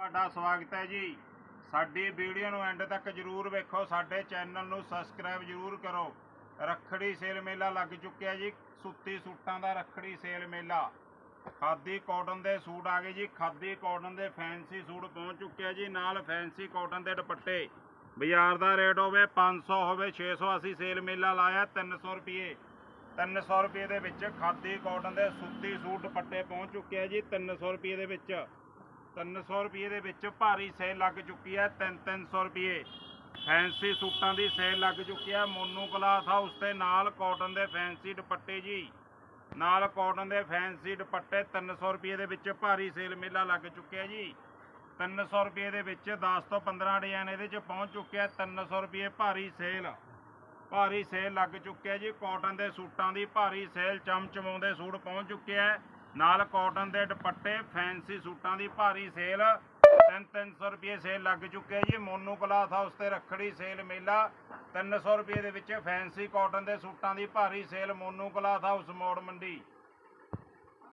ਤੁਹਾਡਾ ਸਵਾਗਤ ਹੈ ਜੀ। ਸਾਡੀ ਵੀਡੀਓ ਨੂੰ ਐਂਡ ਤੱਕ ਜਰੂਰ ਵੇਖੋ। ਸਾਡੇ ਚੈਨਲ ਨੂੰ ਸਬਸਕ੍ਰਾਈਬ ਜਰੂਰ ਕਰੋ। ਰੱਖੜੀ ਸੇਲ ਮੇਲਾ ਲੱਗ ਚੁੱਕਿਆ ਜੀ। ਸੁੱਤੀ ਸੂਟਾਂ ਦਾ ਰੱਖੜੀ ਸੇਲ ਮੇਲਾ। ਖਾਦੀ ਕਾਟਨ ਦੇ ਸੂਟ ਆ ਗਏ ਜੀ। ਖਾਦੀ ਕਾਟਨ ਦੇ ਫੈਂਸੀ ਸੂਟ ਪਹੁੰਚ ਚੁੱਕਿਆ ਜੀ। ਨਾਲ ਫੈਂਸੀ ਕਾਟਨ ਦੇ ਦੁਪੱਟੇ। ਬਾਜ਼ਾਰ ਦਾ ਰੇਟ ਹੋਵੇ 500 ਹੋਵੇ 600 ਅਸੀਂ ਸੇਲ ਮੇਲਾ ਲਾਇਆ 300 ਰੁਪਏ। 300 ਰੁਪਏ ਦੇ ਵਿੱਚ ਖਾਦੀ ਕਾਟਨ ਦੇ ਸੁੱਤੀ ਸੂਟ ਦੁਪੱਟੇ ਪਹੁੰਚ ਚੁੱਕੇ ਆ ਜੀ 300 ਰੁਪਏ ਦੇ ਵਿੱਚ। 300 ਰੁਪਏ ਦੇ ਵਿੱਚ ਭਾਰੀ ਸੇਲ ਲੱਗ ਚੁੱਕੀ ਹੈ 3-300 ਰੁਪਏ। ਫੈਂਸੀ ਸੂਟਾਂ ਦੀ ਸੇਲ ਲੱਗ ਚੁੱਕੀ ਹੈ, ਮੋਨੂ ਕਲਾਥ ਹਾਊਸ ਤੇ ਨਾਲ ਕਾਟਨ ਦੇ ਫੈਂਸੀ ਦੁਪੱਟੇ ਜੀ। ਨਾਲ ਕਾਟਨ ਦੇ ਫੈਂਸੀ ਦੁਪੱਟੇ 300 ਰੁਪਏ ਦੇ ਵਿੱਚ ਭਾਰੀ ਸੇਲ ਮੇਲਾ ਲੱਗ ਚੁੱਕਿਆ ਜੀ। 300 ਰੁਪਏ ਦੇ ਵਿੱਚ 10 ਤੋਂ 15 ਡਿਜ਼ਾਈਨ ਇਹਦੇ 'ਚ ਪਹੁੰਚ ਚੁੱਕਿਆ 300 ਰੁਪਏ ਭਾਰੀ ਸੇਲ। ਭਾਰੀ ਸੇਲ ਲੱਗ ਚੁੱਕਿਆ ਜੀ, ਕਾਟਨ ਦੇ ਸੂਟਾਂ ਦੀ ਭਾਰੀ ਸੇਲ ਚਮਚਮਾਉਂਦੇ ਸੂਟ ਪਹੁੰਚ ਚੁੱਕਿਆ ਨਾਲ ਕਾਟਨ ਦੇ ਦੁਪੱਟੇ, ਫੈਂਸੀ ਸੂਟਾਂ ਦੀ ਭਾਰੀ ਸੇਲ 3-300 ਰੁਪਏ ਸੇਲ ਲੱਗ ਚੁੱਕਿਆ ਜੀ। ਮੋਨੂ ਕਲਾਥ ਹਾਊਸ ਤੇ ਰੱਖੜੀ ਸੇਲ ਮੇਲਾ 300 ਰੁਪਏ ਦੇ ਵਿੱਚ ਫੈਂਸੀ ਕਾਟਨ ਦੇ ਸੂਟਾਂ ਦੀ ਭਾਰੀ ਸੇਲ, ਮੋਨੂ ਕਲਾਥ ਹਾਊਸ ਮੋੜ ਮੰਡੀ।